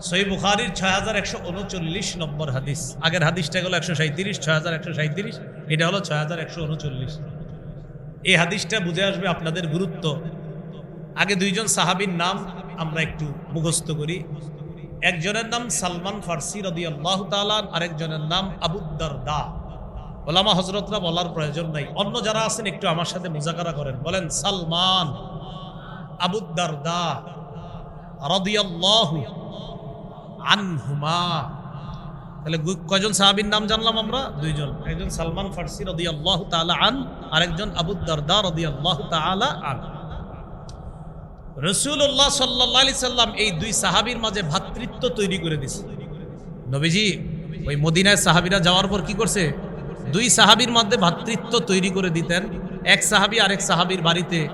সই বুখারির ছয় হাজার একশো উনচল্লিশ নম্বর হাদিস। আগের হাদিসটা হলো একশো সাঁত্রিশ ছয় হাজার একশো সাঁত্রিশ এটা হলো ছয় হাজার একশো উনচল্লিশ। এই হাদিসটা বুঝে আসবে আপনাদের গুরুত্ব। আগে দুইজন সাহাবীর নাম আমরা একটু মুখস্থ করি। একজনের নাম সালমান ফার্সি রদি আল্লাহ তালান আরেকজনের নাম আবুদ্দার দা ওলামা হজরতরা বলার প্রয়োজন নাই। অন্য যারা আছেন একটু আমার সাথে মুজাকারা করেন। বলেন, সালমান আবুদ্দার দা রদিয়াল্লাহু আনহুমা। তাহলে কয়জন সাহাবীর নাম জানলাম আমরা? দুইজন। একজন সালমান ফার্সি রদিয়াল্লাহু তাআলা আন, আরেকজন আবু দারদা রদিয়াল্লাহু তাআলা আন। রসুল্লাহ সাল্লাহ আলি সাল্লাম এই দুই সাহাবীর মাঝে ভ্রাতৃত্ব তৈরি করে দিছে। নবীজি, ওই মদিনায় সাহাবীরা যাওয়ার পর কি করছে? দুই সাহাবীর মধ্যে ভাতৃত্ব তৈরি করে দিতেন। এক সাহাবী আরেক সাহাবীর বাড়িতে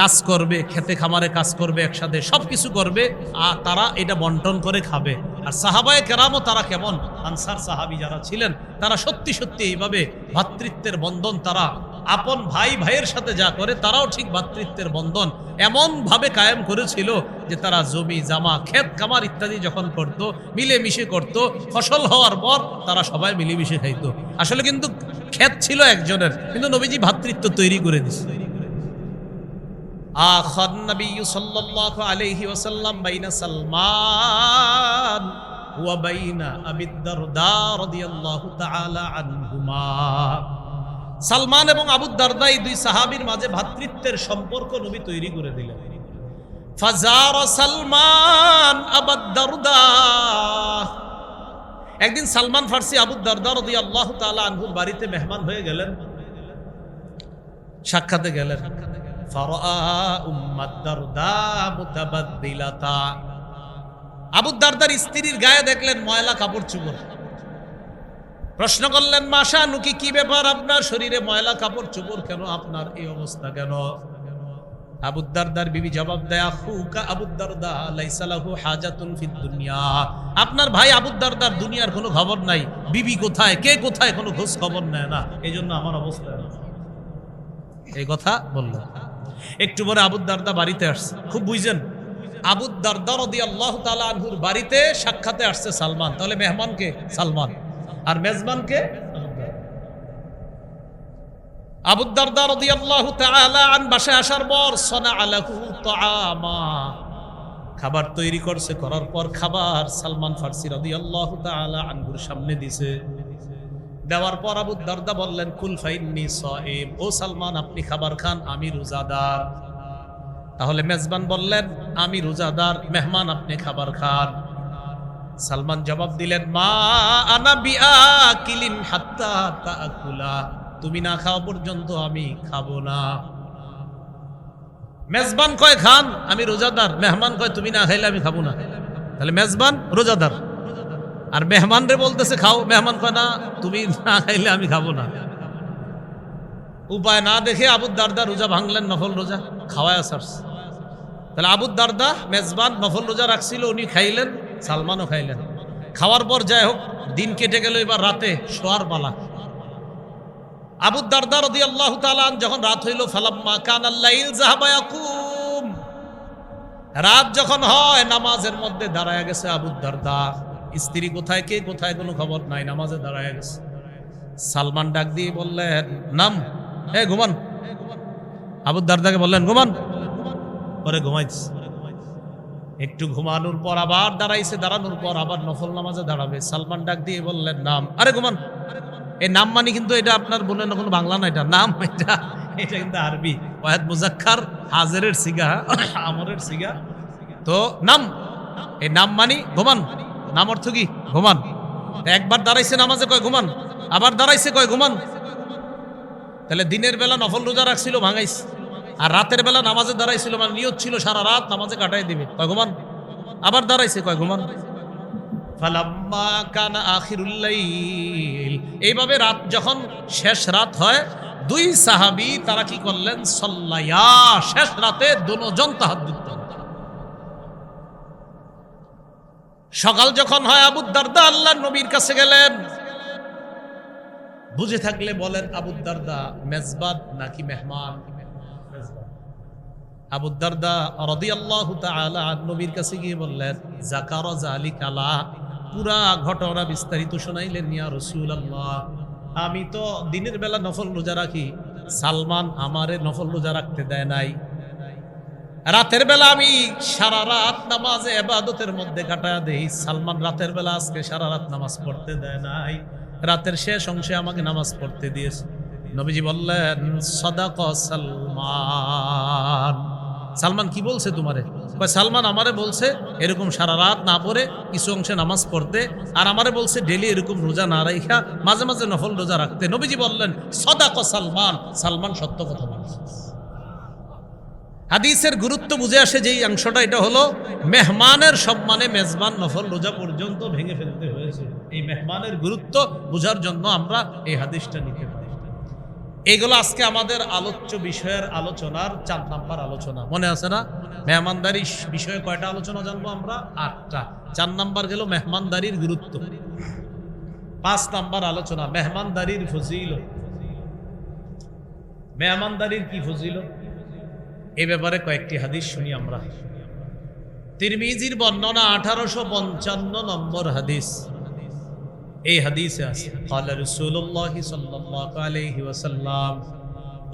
কাজ করবে, খেতে খামারে কাজ করবে, একসাথে সব কিছু করবে, আর তারা এটা বন্টন করে খাবে। আর সাহাবায় কেরামও তারা কেমন? আনসার সাহাবী যারা ছিলেন, তারা সত্যি সত্যি এইভাবে ভ্রাতৃত্বের বন্ধন তারা, আপন ভাই, ভাইয়ের সাথে যা করে, তারাও ঠিক ভ্রাতৃত্বের বন্ধন এমনভাবে কায়েম করেছিল যে তারা জমি, জামা, ক্ষেত কামার ইত্যাদি যখন করত, মিলেমিশে করত, ফসল হওয়ার পর তারা সবাই মিলেমিশে খাইত। আসলে কিন্তু ক্ষেত ছিল একজনের, কিন্তু নবীজি ভাতৃত্ব তৈরি করে দিছে। আখান নবী সাল্লাল্লাহু আলাইহি ওয়াসাল্লাম বাইনা সালমান ওয়া বাইনা আবি দারদা রাদিয়াল্লাহু তাআলা আনহুমা। সালমান এবং আবু দারদা এই দুই সাহাবীর মাঝে ভ্রাতৃত্বের সম্পর্ক নবী তৈরি করে দিলেন। ফাজার সালমান আবু দারদা। একদিন সালমান ফার্সি আবু দারদা রাদিয়াল্লাহু তাআলা আনহুর বাড়িতে মেহমান হয়ে গেলেন, সাক্ষাতে গেলেন। আবু স্ত্রীর গায়ে দেখলেন ময়লা কাপড় চুপড় প্রশ্ন করলেন মাসা নুকি, কি ব্যাপার আপনার শরীরে ময়লা কাপড় চুপড় কেন? আপনার এই অবস্থা কেন? আবুদ্দারদার বিবি জবাব দেয়, আখুকা আবুদ্দারদা দুনিয়া। আপনার ভাই আবুদ্দারদার দুনিয়ার কোনো খবর নাই। বিবি কোথায়? কে কোথায়? কোনো খোঁজ খবর নেয় না। এই জন্য আমার অবস্থা এই কথা বলল। একটু পরে আবুদ্দারদা বাড়িতে আসছে। খুব বুঝছেন আবুদ্দারদা রদি আল্লাহ তালা আনহুর বাড়িতে সাক্ষাতে আসছে সালমান। তাহলে মেহমানকে সালমান। আর মেজবানকে খাবার তৈরি করছে, করার পর খাবার সালমান ফার্সি রদি আল্লাহ সামনে দিছে। দেওয়ার পর আবু দারদা বললেন, কুল ফাইন্নি সাইম ও সালমান, আপনি খাবার খান, আমি রোজাদার। তাহলে মেজবান বললেন, আমি রোজাদার, মেহমান, আপনি খাবার খান। সালমান জবাব দিলেন, মা আনা বিআ কিলিন হাত্তা তাকুলা তুমি না খাওয়া পর্যন্ত আমি খাব না। মেজবান কয়, খান, আমি রোজাদার, মেহমান কয়, তুমি না খাইলে আমি খাব না। তাহলে মেজবান রোজাদার। আর মেহমান রে বলতেছে, খাও। মেহমান কয়, না, তুমি না খাইলে আমি খাব না। উপায় না দেখে আবুদ দারদা রোজা ভাঙলেন, নফল রোজা, খাওয়ায় সারস তাহলে আবুদ দারদা মেজবান, নফল রোজা রাখছিল, উনি খাইলেন, সালমানও খাইলেন। খাওয়ার পর যাই হোক, দিন কেটে গেল, এবার রাতে শোয়ার পালা। আবুদ দারদা রদি আল্লাহ তালান যখন রাত হইল, ফালাম্মা কান জাহাবায়াকুম রাত যখন হয়, নামাজের মধ্যে দাঁড়ায় গেছে আবুদ দারদা। স্ত্রী কোথায়, কে কোথায়, কোনো খবর নাই, নামাজে দাঁড়ায় গেছে। সালমান ডাক দিয়ে বললেন, নাম, হে ঘুমান। আবুদ দারদাকে বললেন, ঘুমান। পরে ঘুমাইছে। একটু ঘুমানোর পর আবার দাঁড়াইছে, দাঁড়ানোর পর আবার নফল নামাজে দাঁড়াবে। সালমান ডাক দিয়ে বললেন, নাম। আরে ঘুমান। এই নাম মানে কিন্তু এটা আপনার বললেন কোনো বাংলা না এটা। নাম এটা এটা কিন্তু আরবি। ওয়াহেদ মুজাক্কার, হাজারের সিগা আমরের সিগা। তো নাম এই নাম মানি ঘুমান। নাম অর্থ কি? ঘুমান। একবার দাঁড়াইছে নামাজে কয় ঘুমান? আবার দাঁড়াইছে কয় ঘুমান? তাহলে দিনের বেলা নফল রোজা রাখছিল ভাঙাইছে আর রাতের বেলা নামাজে দাঁড়াইছিল মানে নিয়ত ছিল সারা রাত নামাজে কাটাই দিবে। কয় ঘুমান? আবার দাঁড়াইছে কয় ঘুমান? এইভাবে রাত যখন শেষ রাত হয়, দুই সাহাবী তারা কি করলেন? সল্লাইয়া শেষ রাতে দুজন তাহাজ্জুদ সকাল যখন হয়, আবু দারদা আল্লাহ নবীর কাছে গেলেন। বুঝে থাকলে বলেন, আবু দারদা মেজবাদ নাকি মেহমান। আবুদ্দারদা রদিয়াল্লাহু তাআলা নবীর কাছে গিয়ে বললেন জালিকালা পুরা ঘটনা বিস্তারিত আমি তো দিনের বেলা নফল রোজা রাখি। সালমান আমারে নফল রোজা রাখতে দেয় নাই। রাতের বেলা আমি সারা রাত নামাজে এবাদতের মধ্যে কাটায় দেই। সালমান রাতের বেলা আজকে সারা রাত নামাজ পড়তে দেয় নাই। রাতের শেষ অংশে আমাকে নামাজ পড়তে দিয়েছে। নবীজি বললেন, সদাক সালমান। সালমান কি বলছে তোমারে? সালমান আমারে বলছে এরকম সারা রাত না পড়ে কিছু অংশে নামাজ পড়তে, আর আমারে বলছে ডেলি এরকম রোজা না রাইখা, মাঝে মাঝে নফল রোজা রাখতে। নবীজি বললেন, সদাক সালমান। সালমান সত্য কথা বলছে। হাদিসের গুরুত্ব বুঝে আসে যেই অংশটা, এটা হলো মেহমানের সম্মানে মেজবান নফল রোজা পর্যন্ত ভেঙে ফেলতে হয়েছে। এই মেহমানের গুরুত্ব বোঝার জন্য আমরা এই হাদিসটা নিতে পারি। এইগুলো আজকে আমাদের আলোচ্য বিষয়ের আলোচনার চার নাম্বার আলোচনা। মনে আছে না? মেহমানদারি বিষয়ে কয়টা আলোচনা জানব আমরা? আটটা। চার নাম্বার গেল মেহমানদারির গুরুত্ব। পাঁচ নাম্বার আলোচনা, মেহমানদারির ফজিল মেহমানদারির কি ফজিল এ ব্যাপারে কয়েকটি হাদিস শুনি আমরা তিরমিজির বর্ণনা আঠারোশো পঞ্চান্ন নম্বর হাদিস এই হাদিসে আছে قال رسول الله صلى الله عليه وسلم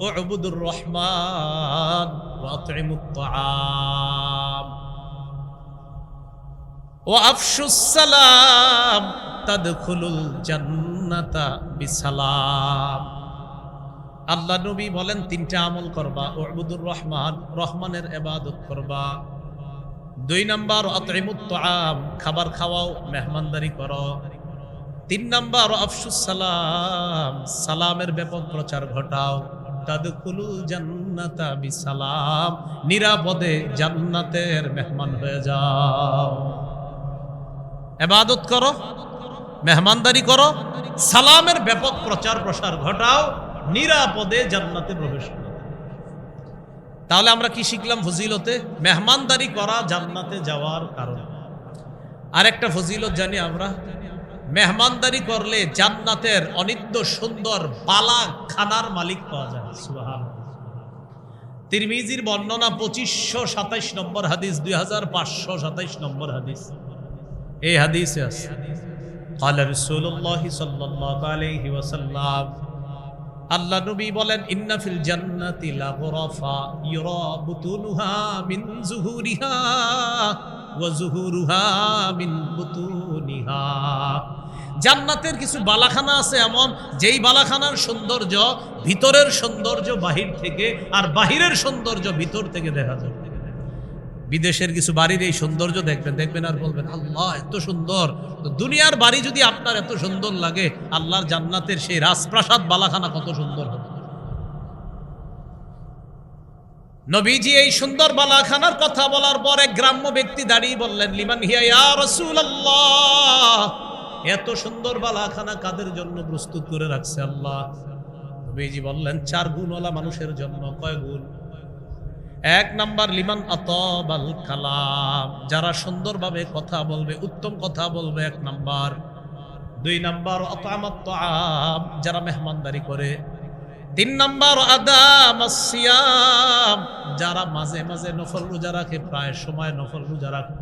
اعبدوا الرحمن واطعموا الطعام وافشوا السلام تدخلوا الجنة بسلام আল্লাহ নবী বলেন, তিনটা আমল করবা ওবুদুর রহমান, রহমানের এবাদত করবা। দুই নাম্বার আম খাবার খাওয়াও, মেহমানদারি করো। তিন নাম্বার, আফসুস সালাম, সালামের ব্যাপক প্রচার ঘটাও। তাদকুলু জান্নাতা বিসালাম, নিরাপদে জান্নাতের মেহমান হয়ে যাও। এবাদত করো, মেহমানদারি করো, সালামের ব্যাপক প্রচার প্রসার ঘটাও। নিরাপদে জান্নাতে প্রবেশ করো তাহলে আমরা কি শিখলাম ফজিলতে মেহমানদারি করা জান্নাতে যাওয়ার কারণ আরেকটা ফজিলত জানি আমরা মেহমানদারি করলে জান্নাতের অনিত্য সুন্দর বালা খানার মালিক পাওয়া যায় সুবহান তিরমিজির বর্ণনা পঁচিশশো সাতাইশ নম্বর হাদিস দুই হাজার পাঁচশো সাতাইশ নম্বর হাদিস এই হাদিসে আছে قال رسول الله صلى الله عليه وسلم আল্লাহ নবী বলেন, ইন্না ফিল জান্নাতি লা গুরাফা ইউরা বুতুনুহা মিন যুহুরিহা ওয়া যুহুরুহা মিন বুতুনিহা। জান্নাতের কিছু বালাখানা আছে এমন, যেই বালাখানার সৌন্দর্য ভিতরের সৌন্দর্য বাহির থেকে আর বাহিরের সৌন্দর্য ভিতর থেকে দেখা যায়। বিদেশের কিছু বাড়ির এই সৌন্দর্য দেখবেন দেখবেন আর বলবেন, আল্লাহ, এত সুন্দর। দুনিয়ার বাড়ি যদি আপনার এত সুন্দর লাগে, আল্লাহর জান্নাতের সেই রাজপ্রাসাদ বালাখানা কত সুন্দর হবে। নবীজি এই সুন্দর বালাখানার কথা বলার পর এক গ্রাম্য ব্যক্তি দাঁড়িয়ে বললেন, লিমান হিয়া ইয়া রাসূলুল্লাহ? এত সুন্দর বালাখানা কাদের জন্য প্রস্তুত করে রাখছে আল্লাহ? নবীজি বললেন, চার গুণওয়ালা মানুষের জন্য। কয় গুণ? এক নাম্বার, লিমান আতবাল কালাম। যারা সুন্দরভাবে কথা বলবে, উত্তম কথা বলবে, এক নাম্বার। দুই নাম্বার অতামাত যারা মেহমানদারি করে। তিন নাম্বার আদাম সিয়াম। যারা মাঝে মাঝে নফল রোজা রাখে, প্রায় সময় নফল রোজা রাখে।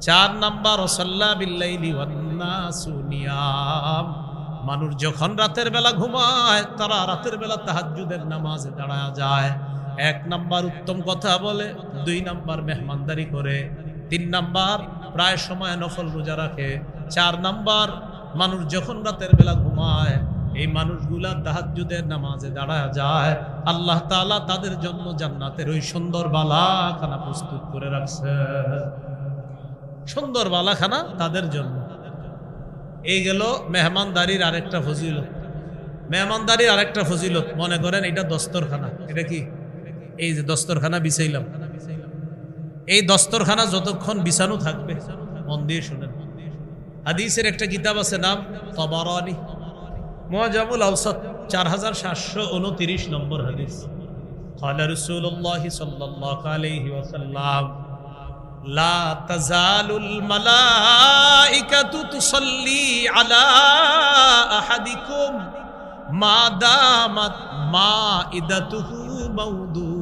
চার নাম্বার ওসাল্লা বিল্লাইলি ওয়ান্নাসু নিয়াম। মানুষ যখন রাতের বেলা ঘুমায়, তারা রাতের বেলা তাহাজ্জুদের নামাজে দাঁড়ায় যায়। এক নাম্বার উত্তম কথা বলে, দুই নাম্বার মেহমানদারি করে, তিন নাম্বার প্রায় সময় নফল রোজা রাখে, চার নাম্বার মানুষ যখন রাতের বেলা ঘুমায়, এই মানুষগুলা তাহাজ্জুদের নামাজে দাঁড়া যায়। আল্লাহ তাআলা তাদের জন্য জান্নাতের ওই সুন্দর বালাখানা প্রস্তুত করে রাখছে। সুন্দর বালাখানা তাদের জন্য। এই গেল মেহমানদারির আরেকটা ফজিলত। মেহমানদারির আরেকটা ফজিলত, মনে করেন এটা দস্তরখানা, এটা কি? এই যে দস্তরখানা বিছাইলাম এই দস্তরখানা যতক্ষণ বিছানো থাকবে মন দিয়ে শুনেন হাদিসের একটা কিতাব আছে নাম তবারানি মজামুল আউসত চার হাজার সাতশো উনতিরিশ নম্বর হাদিস قال رسول الله صلى الله عليه وسلم لا تزال الملائكة تصلي على أحدكم ما دامت مائدته موضوعة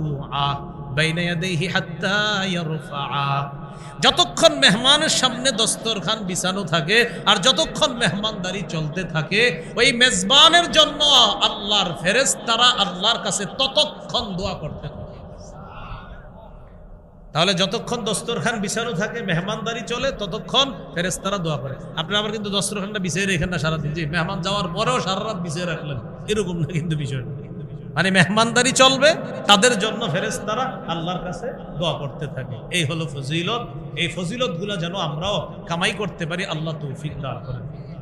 যতক্ষণ মেহমানের সামনে দস্তরখান বিছানো থাকে আর যতক্ষণ মেহমানদারি চলতে থাকে, ওই মেজবানের জন্য আল্লাহর ফেরেশতারা আল্লাহর কাছে ততক্ষণ দোয়া করতে থাকে। তাহলে যতক্ষণ দস্তরখান বিছানো থাকে, মেহমানদারি চলে, ততক্ষণ ফেরেস্তারা দোয়া করে। আপনি আবার কিন্তু দস্তরখানটা বিছিয়ে রেখেন না সারাদিন। যে মেহমান যাওয়ার পরেও সারা রাত বিছিয়ে রাখলেন। এরকম না কিন্তু বিষয়টা। মানে মেহমানদারি চলবে, তাদের জন্য ফেরেস তারা আল্লাহর কাছে দোয়া করতে থাকে। এই হলো ফজিলত। এই ফজিলতগুলো যেন আমরাও কামাই করতে পারি, আল্লাহ তৌফিক দান করেন।